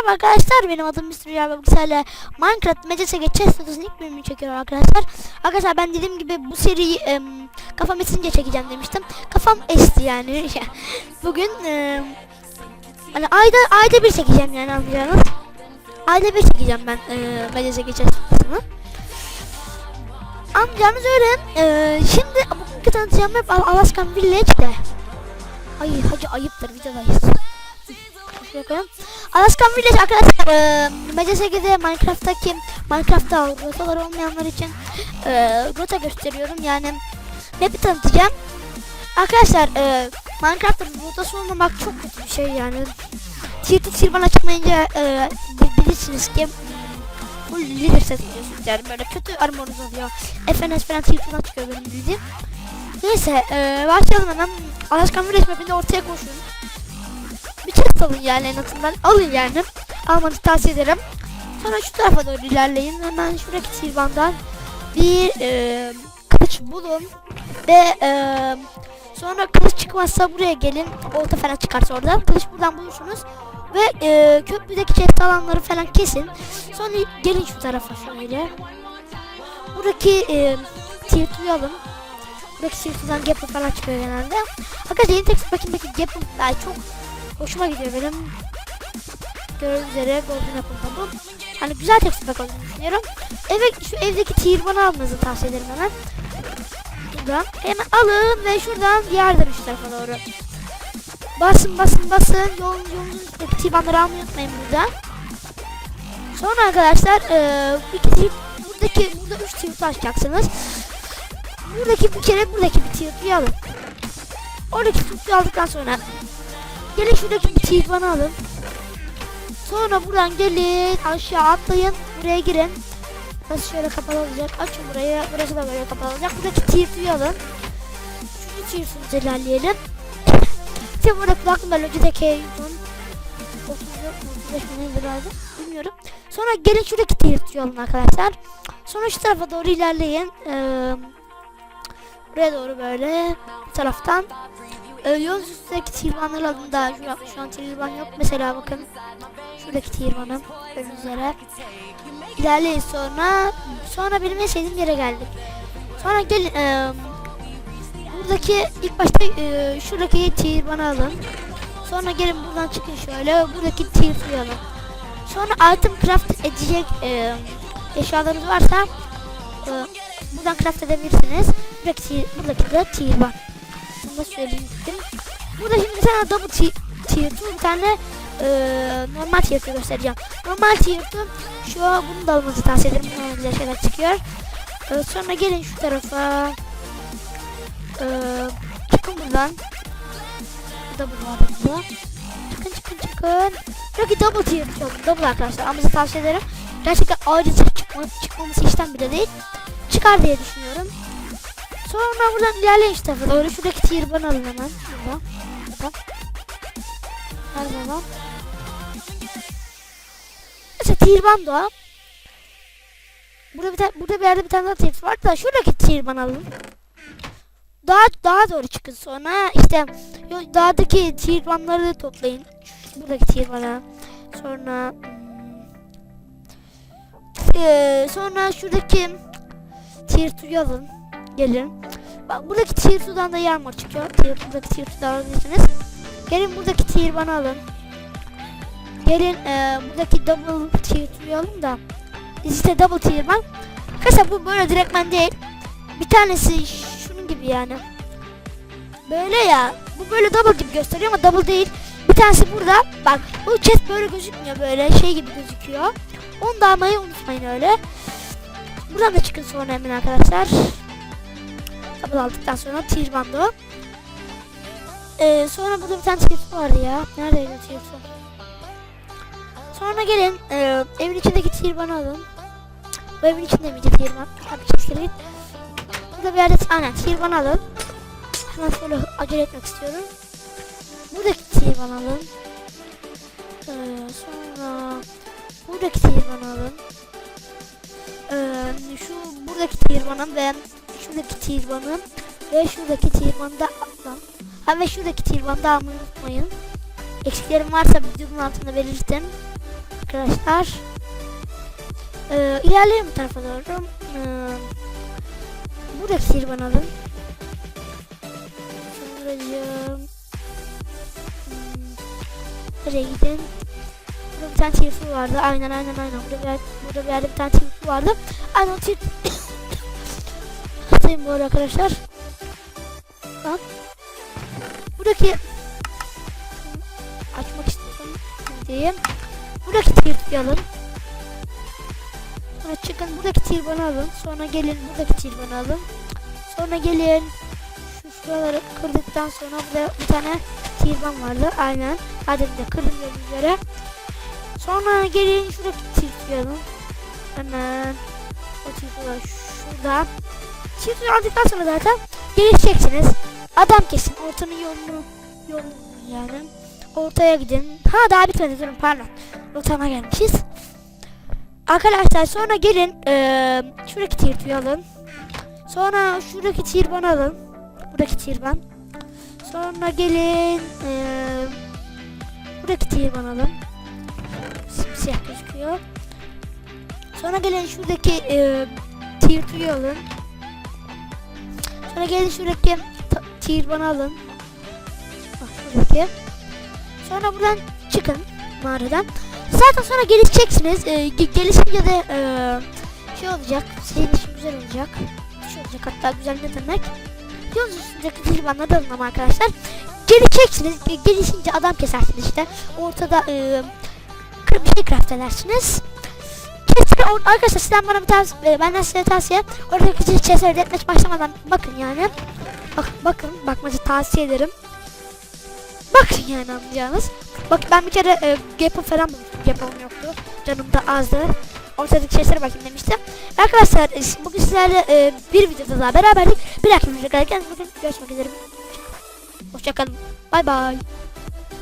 Merhaba arkadaşlar benim adım Mr. Ve Bilgisayar'la Minecraft Mecese geçeceğiz videosunun ilk bölümünü çekiyorum arkadaşlar. Arkadaşlar ben dediğim gibi bu seriyi em, kafam esince çekeceğim demiştim. Kafam esti yani. Bugün em, hani ayda ayda bir çekeceğim yani anlayacağınız. Ayda bir çekeceğim ben e, Mecese geçeceğiz videosunu. Anlayacağınız öyle. E, şimdi bugünkü tanıtacağım hep Al- Alaskan Village'de. Ay hacı ayıptır videodayız. Şuraya koyalım. Alaskan Village arkadaşlar e, MCSG'de Minecraft'taki Minecraft'ta rotaları olmayanlar için e, rota gösteriyorum yani map'i tanıtacağım. Arkadaşlar e, Minecraft'ta rotası olmamak çok kötü bir şey yani. Tier 2 tier 1 açamayınca e, bi- bilirsiniz ki full leader set oluyorsunuz yani böyle kötü armorunuz oluyor. FNS falan tier 2'dan çıkıyor benim bildiğim. Neyse e, başlayalım hemen. Alaskan Village map'ini ortaya koşun alın yani en azından. Alın yani almanızı tavsiye ederim. Sonra şu tarafa doğru ilerleyin. Hemen şuradaki silvandan bir e, kılıç bulun. Ve e, sonra kılıç çıkmazsa buraya gelin. Olta falan çıkarsa orada. Kılıç buradan bulursunuz. Ve e, köprüdeki chest alanları falan kesin. Sonra gelin şu tarafa şöyle. Buradaki e, alın. Buradaki tirtudan gapple falan çıkıyor genelde. Arkadaşlar yeni text pakindeki gapple daha çok hoşuma gidiyor benim. Gördüğünüz üzere Golden Apple'da bu. Hani güzel text pack olduğunu düşünüyorum. Eve, şu evdeki tier 1'ı almanızı tavsiye ederim hemen. Buradan hemen alın ve şuradan diğer şu tarafa doğru. Basın basın basın. Yol, yolun 1'ları almayı unutmayın buradan. Sonra arkadaşlar eee iki tier, buradaki burada 3 tier açacaksınız. Buradaki bir kere buradaki bir tier alın. Oradaki tier aldıktan sonra Gelin şuradaki bir tibanı alın. Sonra buradan gelin aşağı atlayın. Buraya girin. Burası şöyle kapalı olacak. Açın burayı. Burası da böyle kapalı olacak. Buradaki tirtuyu alın. Üçüncü tirtunuzu ilerleyelim. İşte burada kulaklıkla Logitech Uygun. 34 mu 35 mi nedir herhalde bilmiyorum. Sonra gelin şuradaki tirtuyu alın arkadaşlar. Sonra şu tarafa doğru ilerleyin. Ee, buraya doğru böyle bu taraftan ee, yol üstündeki tirvanlar alında şu, şu an tirvan yok. Mesela bakın şuradaki tirvanım üzere ilerleyin sonra sonra benim en sevdiğim yere geldik. Sonra gelin e, buradaki ilk başta e, şuradaki tirvanı alın. Sonra gelin buradan çıkın şöyle buradaki tirvanı alın. Sonra item craft edecek e, eşyalarınız varsa e, buradan craft edebilirsiniz. Buradaki, buradaki de bunu da söyleyeyim. Burada şimdi tane double tier, tier two, bir tane e, normal tier two göstereceğim. Normal tier two şu an bunu da almanızı tavsiye ederim. Bundan güzel şeyler çıkıyor. E, sonra gelin şu tarafa. E, çıkın buradan. Double var burada. Çıkın çıkın çıkın. Buradaki double tier two. Double arkadaşlar. Almanızı tavsiye ederim. Gerçekten ayrıca çıkma, çıkmaması işten bile değil. Çıkar diye düşünüyorum. Sonra buradan ilerleyin işte doğru. Şuradaki tier bana alın hemen. Burada. Burada. Her zaman. Mesela tier band o. Burada bir tane, burada bir yerde bir tane daha tier var da şuradaki tier bana alın. Daha daha doğru çıkın sonra işte dağdaki tier bandları toplayın. Buradaki tier bana. Sonra hmm, eee, sonra şuradaki tier 2'yu alın. Gelin. Bak buradaki tier sudan da yağmur çıkıyor. Tier, buradaki tier sudan alabilirsiniz. Gelin buradaki tier bana alın. Gelin e, buradaki double tier suyu alın da. İşte double tier ban. Arkadaşlar bu böyle direktmen değil. Bir tanesi şunun gibi yani. Böyle ya. Bu böyle double gibi gösteriyor ama double değil. Bir tanesi burada. Bak bu chest böyle gözükmüyor böyle şey gibi gözüküyor. Onu da almayı unutmayın öyle. Buradan da çıkın sonra hemen arkadaşlar. Kabul aldıktan sonra tier bandı. Ee, sonra burada bir tane tier vardı ya. Neredeydi tier Sonra gelin e, evin içindeki tier alın. Bu evin içinde miydi tier ban? Hadi çekilin. git. Burada bir yerde aynen tier alın. Hemen şöyle acele etmek istiyorum. Buradaki tier alın. Ee, sonra buradaki tier alın. Ee, şu buradaki tier banı ve şuradaki tirvanı ve şuradaki tirvanı da atlam. Ha ve şuradaki tirvanı da almayı unutmayın. Eksiklerim varsa videonun altında belirtin. arkadaşlar. Ee, ilerleyelim bu tarafa doğru. Ee, buradaki sihirban alın. Sonracığım. Hmm, nereye gidin? Burada bir tane sihirfi vardı. Aynen aynen aynen. Burada bir, burada bir yerde bir tane sihirfi vardı. Aynen o sihirfi. Hastayım bu arkadaşlar. Lan. Buradaki açmak istiyorum diyeyim. Buradaki sihirfi alın. Sonra çıkın buradaki tirbanı alın. Sonra gelin buradaki tirbanı alın. Sonra gelin şu şuraları kırdıktan sonra burada bir tane tirban vardı. Aynen. Hadi de kırdım gördüğünüz üzere. Sonra gelin şuradaki tirbanı alın. Hemen o tirbanı şurada. Tirbanı aldıktan sonra zaten gelişeceksiniz. Adam kesin ortanın yolunu yolunu yani. Ortaya gidin. Ha daha bitmedi durun pardon. Rotama gelmişiz. Arkadaşlar sonra gelin eee şuradaki tirtüyü alın. Sonra şuradaki tirbanı alın. Buradaki tirban. Sonra gelin eee buradaki tirban alın. Simsiyah gözüküyor. Sonra gelin şuradaki eee tirtüyü alın. Sonra gelin şuradaki ta- tirbanı alın. Bak şuradaki. Sonra buradan çıkın mağaradan. Zaten sonra gelişeceksiniz. Ee, ge- gelişince de ee, şey olacak. Sizin işin güzel olacak. Şey olacak hatta güzel ne demek. Yolun üstündeki zilbanları alın ama arkadaşlar. Gelişeceksiniz. Ge- gelişince adam kesersiniz işte. Ortada kır- bir şey craft edersiniz. Or- arkadaşlar sizden bana bir tavsiye, e, benden size tavsiye. Oradaki chest'e deathmatch başlamadan bakın yani. Bak, bakın bakmanızı tavsiye ederim. Bakın yani anlayacağınız. Bak ben bir kere e, Gap'ı falan. Gap'ım yoktu. Canım da azdı. Ortadaki şeylere bakayım demiştim. Arkadaşlar e, bugün sizlerle e, bir videoda daha beraberdik. Bir dahaki videoda görüşmek üzere. Hoşçakalın. Bay bay.